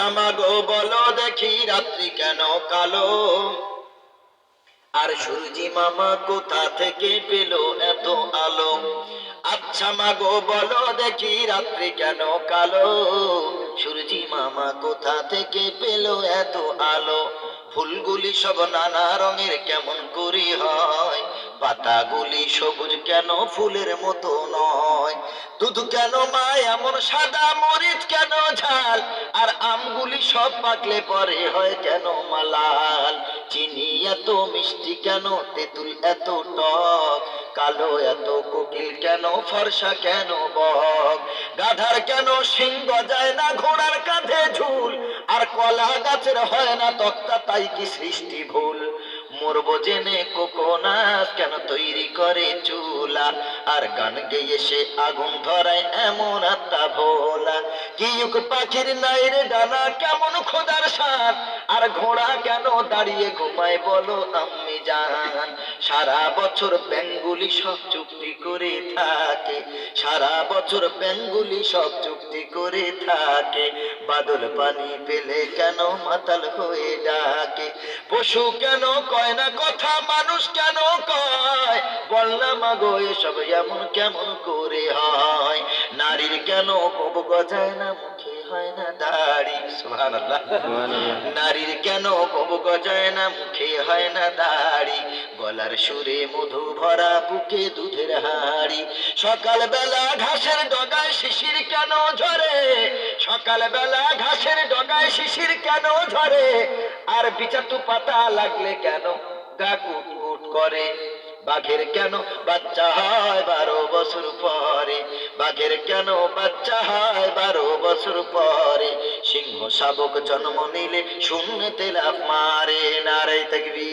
আচ্ছা মাগো বলো দেখি রাত্রি কেন কালো? আর সূর্যি মামা কোথা থেকে পেল এত আলো? আচ্ছা মাগো বলো দেখি রাত্রি কেন কালো? সূর্যি মামা কোথা থেকে পেল এত আলো? ফুলগুলি সব নানা রঙের কেমন করি হয়? পাতাগুলি সবুজ কেন ফুলের মতো নয়? দুধ কেন মা এমন সাদা, মরিচ কেন ঝাল? আর আমগুলি সব পাকলে পরে হয় কেন মালাল? চিনি এত মিষ্টি কেন, তেঁতুল এত টক? কালো এত কোকিল কেন, ফর্সা কেন বক? গাধার কেন সিং গজায় না, ঘোড়ার কাঁধে ঝুল? আর কলা গাছের হয় না তক্তা, তাই কি সৃষ্টি ভুল? মরব জেনে কোকোনাস কেন করে চুলা আর গান গেয়ে সে আগুন ধরায় এমন আত্মা ভোলা। কিউক পাখির নাই রে ডানা, কেমন খোদার সার আর ঘোড়া কেন দাঁড়িয়ে ঘুমায় বলো আমি জান। সারা বছর ব্যাঙ্গুলি সব চুক্তি করে থাকে। সারা বছর ব্যাঙ্গুলি সব চুক্তি করে থাকে। বাদল পানি পেলে কেন মাতাল হয়ে ডাকে? পশু কেন কয় না কথা, মানুষ কেন কয়? বললাম মাগো এসব এমন কেমন করে হয়? নারীর কেন কব গজায় না মুখে হয় না দাড়ি? সুবহানাল্লাহ। নারীর কেন কব গজায় না মুখে হয় না দাড়ি? গলার সুরে মধু ভরা বুকে দুধের হাড়ি। সকাল বেলা ঘাসের ডগায় শিশির কেন ঝরে? সকাল বেলা ঘাসের ডগায় শিশির কেন ঝরে? আর বিচাতু পাতা লাগলে কেন গা কুট করে? বাঘের কেন বাচ্চা হয় বারো বছর পরে? বাঘের কেন বাচ্চা হয় বারো বছর পরে? সিংহ শাবক জন্ম নিলে শূন্যতে লাভ মারে নারে থাকবি